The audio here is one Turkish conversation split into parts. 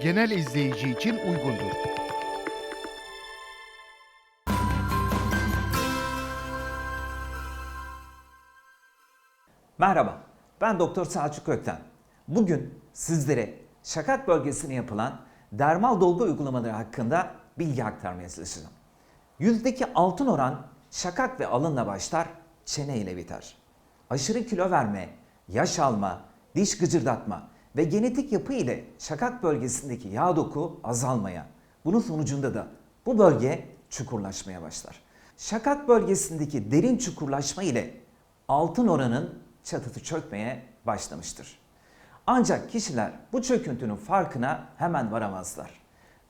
genel izleyici için uygundur. Merhaba, ben Doktor Selçuk Ökten. Bugün sizlere şakak bölgesine yapılan dermal dolgu uygulamaları hakkında bilgi aktarmaya çalışacağım. Yüzdeki altın oran şakak ve alınla başlar, çene ile biter. Aşırı kilo verme, yaş alma, diş gıcırdatma ve genetik yapı ile şakak bölgesindeki yağ doku azalmaya, bunun sonucunda da bu bölge çukurlaşmaya başlar. Şakak bölgesindeki derin çukurlaşma ile altın oranın çatısı çökmeye başlamıştır. Ancak kişiler bu çöküntünün farkına hemen varamazlar.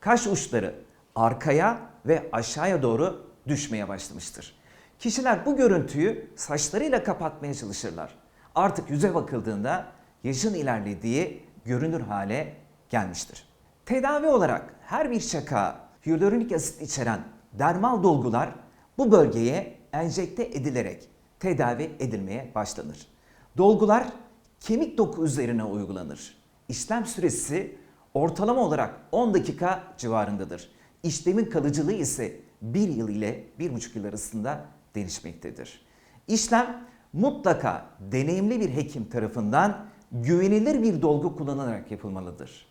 Kaş uçları arkaya ve aşağıya doğru düşmeye başlamıştır. Kişiler bu görüntüyü saçlarıyla kapatmaya çalışırlar. Artık yüze bakıldığında yaşın ilerlediği görünür hale gelmiştir. Tedavi olarak her bir şaka hyaluronik asit içeren dermal dolgular bu bölgeye enjekte edilerek tedavi edilmeye başlanır. Dolgular kemik doku üzerine uygulanır. İşlem süresi ortalama olarak 10 dakika civarındadır. İşlemin kalıcılığı ise 1 yıl ile 1,5 yıl arasında değişmektedir. İşlem mutlaka deneyimli bir hekim tarafından güvenilir bir dolgu kullanılarak yapılmalıdır.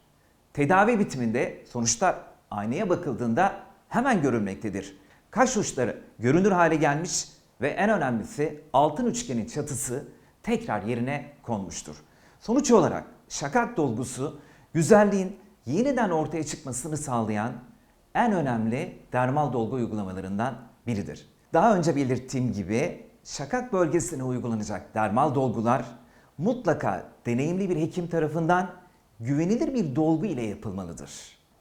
Tedavi bitiminde sonuçlar aynaya bakıldığında hemen görülmektedir. Kaş uçları görünür hale gelmiş ve en önemlisi altın üçgenin çatısı tekrar yerine konmuştur. Sonuç olarak şakak dolgusu güzelliğin yeniden ortaya çıkmasını sağlayan en önemli dermal dolgu uygulamalarından biridir. Daha önce belirttiğim gibi şakak bölgesine uygulanacak dermal dolgular mutlaka deneyimli bir hekim tarafından güvenilir bir dolgu ile yapılmalıdır.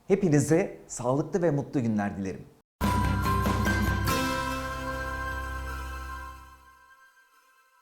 Hepinize sağlıklı ve mutlu günler dilerim.